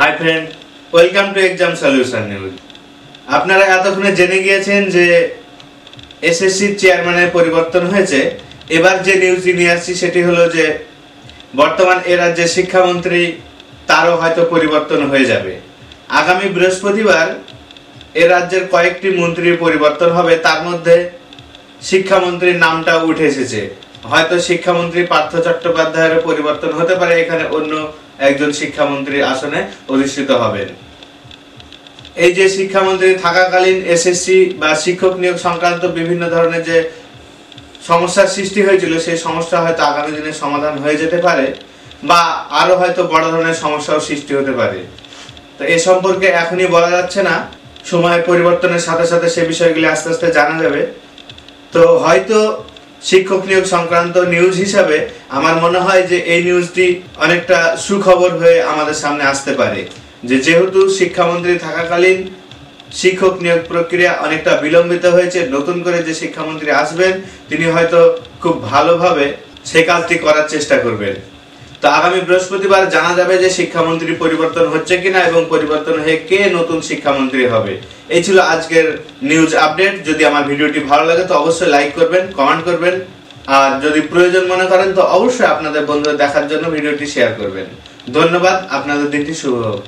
Hi friend welcome to exam solution news আপনারা এতক্ষণে জেনে গিয়েছেন যে এসএসসি চেয়ারম্যানের পরিবর্তন হয়েছে। এবার যে নিউজটি নিয়ে আসছি সেটি হলো যে, বর্তমান এ রাজ্যের শিক্ষামন্ত্রী তারও হয়তো পরিবর্তন হয়ে যাবে। আগামী বৃহস্পতিবার এ রাজ্যের কয়েকটি মন্ত্রীর পরিবর্তন হবে, তার মধ্যে শিক্ষামন্ত্রীর নামটা উঠে এসেছে। হয়তো শিক্ষামন্ত্রী পার্থ চট্টোপাধ্যায়ের পরিবর্তন হতে পারে, এখানে অন্য একজন শিক্ষামন্ত্রীর আসনে অধিষ্ঠিত হবেন। এই যে শিক্ষামন্ত্রী থাকাকালীন এসএসসি বা শিক্ষক নিয়োগ সংক্রান্ত বিভিন্ন ধরনের যে সমস্যার সৃষ্টি হয়েছিল, সেই সমস্যা হয়তো আগামী দিনে সমাধান হয়ে যেতে পারে বা আরও হয়তো বড় ধরনের সমস্যাও সৃষ্টি হতে পারে। তো এ সম্পর্কে এখনই বলা যাচ্ছে না। সময়ের পরিবর্তনের সাথে সাথে সে বিষয়গুলি আস্তে আস্তে জানা যাবে। তো হয়তো শিক্ষক নিয়োগ সংক্রান্ত নিউজ হিসাবে আমার মনে হয় যে এই নিউজটি অনেকটা সুখবর হয়ে আমাদের সামনে আসতে পারে। যে যেহেতু শিক্ষামন্ত্রী থাকাকালীন শিক্ষক নিয়োগ প্রক্রিয়া অনেকটা বিলম্বিত হয়েছে, নতুন করে যে শিক্ষামন্ত্রী আসবেন, তিনি হয়তো খুব ভালোভাবে সে কাজটি করার চেষ্টা করবেন। তো আগামী বৃহস্পতিবার জানা যাবে যে শিক্ষামন্ত্রী পরিবর্তন হচ্ছে কিনা এবং পরিবর্তন হয়ে কে নতুন শিক্ষামন্ত্রী হবে। এই ছিল আজকের নিউজ আপডেট। যদি আমার ভিডিওটি ভালো লাগে তো অবশ্যই লাইক করবেন, কমেন্ট করবেন। আর যদি প্রয়োজন মনে করেন তো অবশ্যই আপনাদের বন্ধুদের দেখার জন্য ভিডিওটি শেয়ার করবেন। ধন্যবাদ, আপনাদের দিনটি শুভ হোক।